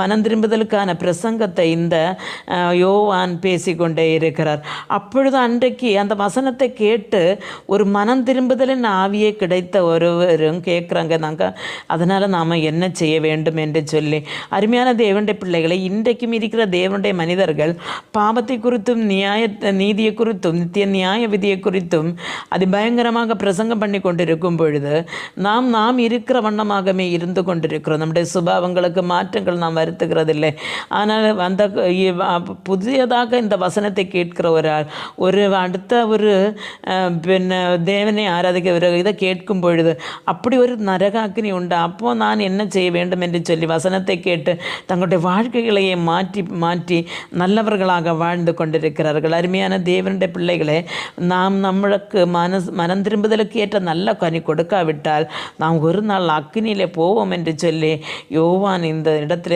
மனம் திரும்புதலுக்கான பிரசங்கத்தை இந்த யோவான் பேசிக்கொண்டே இருக்கிறார். அப்பொழுது அன்றைக்கு அந்த வசனத்தை கேட்டு ஒரு மனம் திரும்புதலின் ஆவியே கிடைத்த ஒருவரும் கேட்குறாங்க நாங்கள் அதனால் நாம் என்ன செய்ய வேண்டும்? என்று சொல்லி. அருமையான தேவனுடைய பிள்ளைகளை இன்றைக்கும் இருக்கிற தேவனுடைய மனிதர்கள் பாவத்தை குறித்தும் நியாய நீதியை குறித்தும் நித்திய நியாய விதியை குறித்தும் அது பயங்கரமாக பிரசங்கம் பண்ணி கொண்டிருக்கும் பொழுது நாம் நாம் இருக்கிற வண்ணமாகவே இருந்து கொண்டிருக்கிறோம். நம்முடைய சுபாவங்களுக்கு மாற்றங்கள் நாம் வருத்துகிறதில்லை. ஆனால் அந்த புதியதாக இந்த வசனத்தை கேட்கிற ஒரு ஆள் ஒரு அடுத்த ஒரு அஹ், பின்ன தேவனை ஆராதிக்க ஒரு இதை கேட்கும் பொழுது அப்படி ஒரு நரகாக்கினி உண்டு. அப்போ நான் என்ன செய்ய வேண்டும் என்று சொல்லி வசனத்தை கேட்டு தங்களுடைய வாழ்க்கைகளையே மாற்றி மாற்றி நல்லவர்களாக வாழ்ந்து கொண்டிருக்கிறார்கள். அருமையான தேவனுடைய பிள்ளைகளே நாம் நம்மளுக்கு மனஸ் மனம் திரும்புதலுக்கு ஏற்ற நல்ல கனி கொடுக்காவிட்டால் நாம் ஒரு நாள் அக்கினியிலே போவோம் என்று சொல்லி யோவான் இந்த இடத்துல